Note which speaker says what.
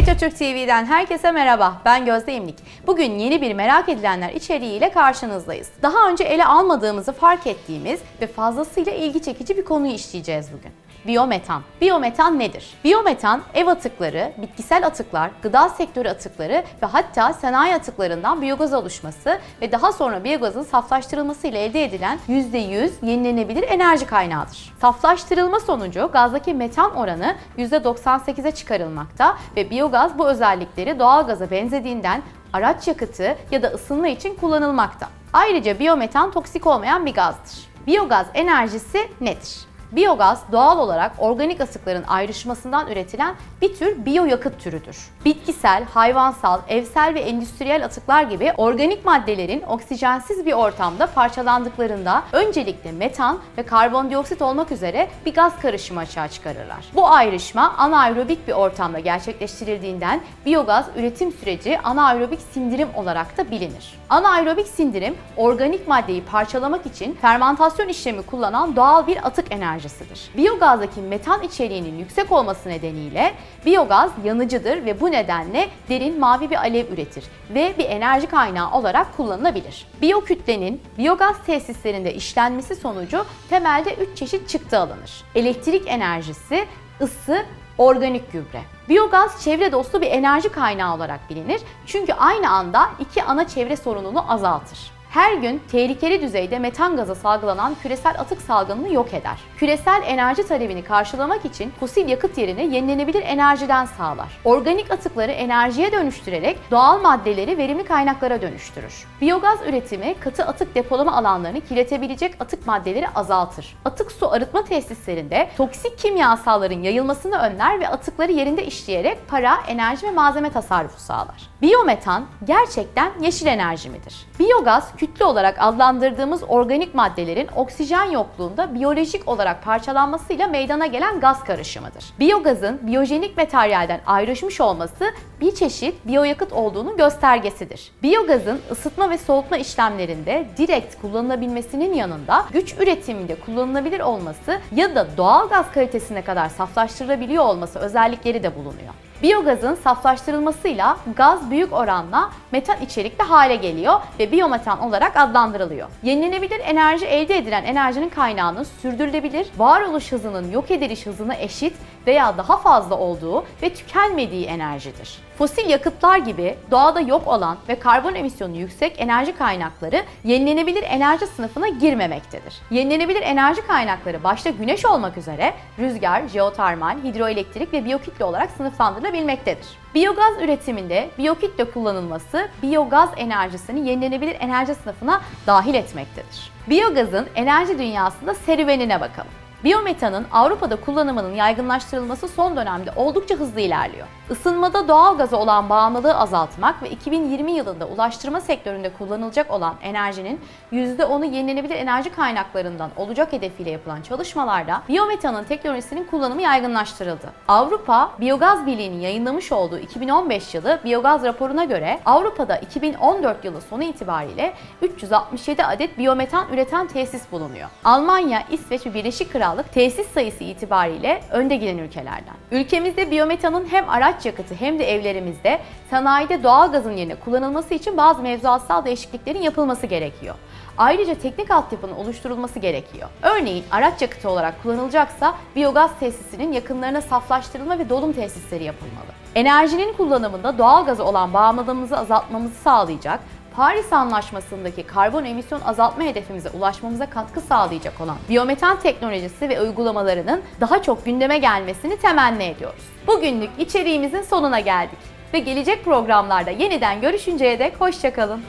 Speaker 1: Etotürk TV'den herkese merhaba. Ben Gözde İmlik. Bugün yeni bir merak edilenler içeriğiyle karşınızdayız. Daha önce ele almadığımızı fark ettiğimiz ve fazlasıyla ilgi çekici bir konuyu işleyeceğiz bugün. Biyometan. Biyometan nedir? Biyometan ev atıkları, bitkisel atıklar, gıda sektörü atıkları ve hatta sanayi atıklarından biyogaz oluşması ve daha sonra biyogazın saflaştırılması ile elde edilen %100 yenilenebilir enerji kaynağıdır. Saflaştırılma sonucu gazdaki metan oranı %98'e çıkarılmakta ve biyogaz bu özellikleri doğal gaza benzediğinden araç yakıtı ya da ısınma için kullanılmakta. Ayrıca biyometan toksik olmayan bir gazdır. Biyogaz enerjisi nedir? Biyogaz doğal olarak organik atıkların ayrışmasından üretilen bir tür biyoyakıt türüdür. Bitkisel, hayvansal, evsel ve endüstriyel atıklar gibi organik maddelerin oksijensiz bir ortamda parçalandıklarında öncelikle metan ve karbondioksit olmak üzere bir gaz karışımı açığa çıkarırlar. Bu ayrışma anaerobik bir ortamda gerçekleştirildiğinden biyogaz üretim süreci anaerobik sindirim olarak da bilinir. Anaerobik sindirim organik maddeyi parçalamak için fermantasyon işlemi kullanan doğal bir atık enerjisidir. Biyogazdaki metan içeriğinin yüksek olması nedeniyle biyogaz yanıcıdır ve bu nedenle derin mavi bir alev üretir ve bir enerji kaynağı olarak kullanılabilir. Biyokütlenin biyogaz tesislerinde işlenmesi sonucu temelde 3 çeşit çıktı alınır. Elektrik enerjisi, ısı organik gübre. Biyogaz çevre dostu bir enerji kaynağı olarak bilinir çünkü aynı anda iki ana çevre sorununu azaltır. Her gün tehlikeli düzeyde metan gazı salgılanan küresel atık salgınını yok eder. Küresel enerji talebini karşılamak için fosil yakıt yerine yenilenebilir enerjiden sağlar. Organik atıkları enerjiye dönüştürerek doğal maddeleri verimli kaynaklara dönüştürür. Biyogaz üretimi katı atık depolama alanlarını kirletebilecek atık maddeleri azaltır. Atık su arıtma tesislerinde toksik kimyasalların yayılmasını önler ve atıkları yerinde işleyerek para, enerji ve malzeme tasarrufu sağlar. Biyometan gerçekten yeşil enerji midir? Biyogaz kütle olarak adlandırdığımız organik maddelerin oksijen yokluğunda biyolojik olarak parçalanmasıyla meydana gelen gaz karışımıdır. Biyogazın biyojenik materyalden ayrışmış olması bir çeşit biyoyakıt olduğunu göstergesidir. Biyogazın ısıtma ve soğutma işlemlerinde direkt kullanılabilmesinin yanında güç üretiminde kullanılabilir olması ya da doğal gaz kalitesine kadar saflaştırılabiliyor olması özellikleri de bulunuyor. Biyogazın saflaştırılmasıyla gaz büyük oranla metan içerikli hale geliyor ve biyometan olarak adlandırılıyor. Yenilenebilir enerji elde edilen enerjinin kaynağının sürdürülebilir, varoluş hızının yok ediliş hızına eşit veya daha fazla olduğu ve tükenmediği enerjidir. Fosil yakıtlar gibi doğada yok olan ve karbon emisyonu yüksek enerji kaynakları yenilenebilir enerji sınıfına girmemektedir. Yenilenebilir enerji kaynakları başta güneş olmak üzere rüzgar, jeotermal, hidroelektrik ve biyokütle olarak sınıflandırılabilmektedir. Biyogaz üretiminde biyokütle kullanılması biyogaz enerjisini yenilenebilir enerji sınıfına dahil etmektedir. Biyogazın enerji dünyasında serüvenine bakalım. Biyometanın Avrupa'da kullanımının yaygınlaştırılması son dönemde oldukça hızlı ilerliyor. Isınmada doğal gaza olan bağımlılığı azaltmak ve 2020 yılında ulaştırma sektöründe kullanılacak olan enerjinin %10'u yenilenebilir enerji kaynaklarından olacak hedefiyle yapılan çalışmalarda biyometanın teknolojisinin kullanımı yaygınlaştırıldı. Avrupa Biyogaz Birliği'nin yayınlamış olduğu 2015 yılı biyogaz raporuna göre Avrupa'da 2014 yılı sonu itibariyle 367 adet biyometan üreten tesis bulunuyor. Almanya, İsveç ve Birleşik Krallık tesis sayısı itibariyle önde gelen ülkelerden. Ülkemizde biyometanın hem araç yakıtı hem de evlerimizde sanayide doğal gazın yerine kullanılması için bazı mevzuatsal değişikliklerin yapılması gerekiyor. Ayrıca teknik altyapının oluşturulması gerekiyor. Örneğin araç yakıtı olarak kullanılacaksa biyogaz tesisinin yakınlarına saflaştırılma ve dolum tesisleri yapılmalı. Enerjinin kullanımında doğal gaza olan bağımlılığımızı azaltmamızı sağlayacak, Paris Anlaşması'ndaki karbon emisyon azaltma hedefimize ulaşmamıza katkı sağlayacak olan biyometan teknolojisi ve uygulamalarının daha çok gündeme gelmesini temenni ediyoruz. Bugünlük içeriğimizin sonuna geldik ve gelecek programlarda yeniden görüşünceye dek hoşçakalın.